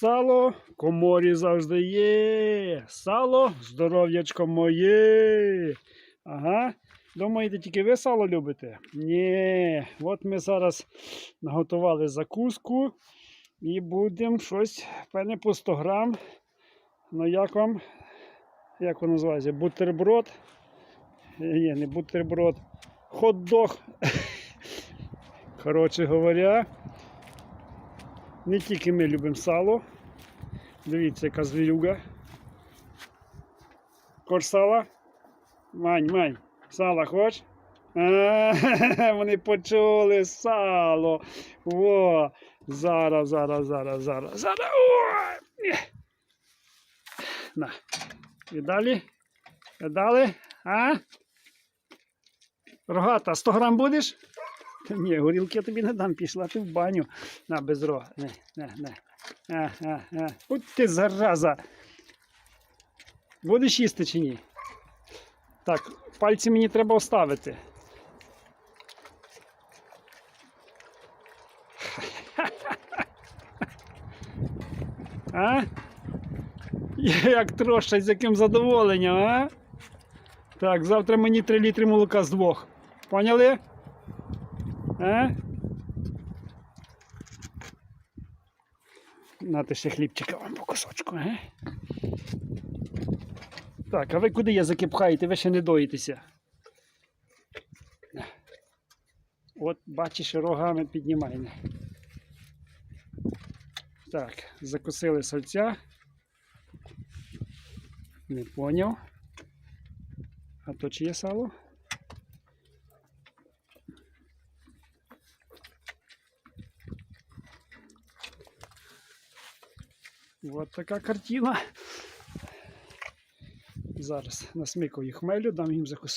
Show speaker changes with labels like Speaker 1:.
Speaker 1: Сало в коморі завжди є. Сало здоров'ячко моє. Ага. Думаєте, тільки ви сало любите? Ні. От ми зараз наготували закуску і будемо щось, певне, по 100 грам. Ну як вам? Як воно називається? Бутерброд? Ні, не бутерброд. Хот-дог. Коротше говоря, не тільки ми любимо сало. Дивіться, яка звірюга. Хоч сала? Мань, мань, сала хоч? А, вони почули сало. Во. Зараз, зараз, зараз, зараз, зараз. О! На. І далі? І далі? А? Рогата, 100 грам будеш? Ні, горілки я тобі не дам, пішла ти в баню. На, без рога. Не, не, не. А, а, а. От ти зараза. Будеш їсти чи ні? Так, пальці мені треба оставити. А? Як трошать, з яким задоволенням, а? Так, завтра мені 3 літри молока з двох. Поняли? А? Нате ще хлібчика вам по кусочку, а? Так, а ви куди язики пхаєте? Ви ще не доїтеся. От бачиш, рогами піднімай. не. Так, закусили сальця. Не поняв. А то чи є сало? Вот така картина. Зараз насмикаю хмелю, дам їм закусити.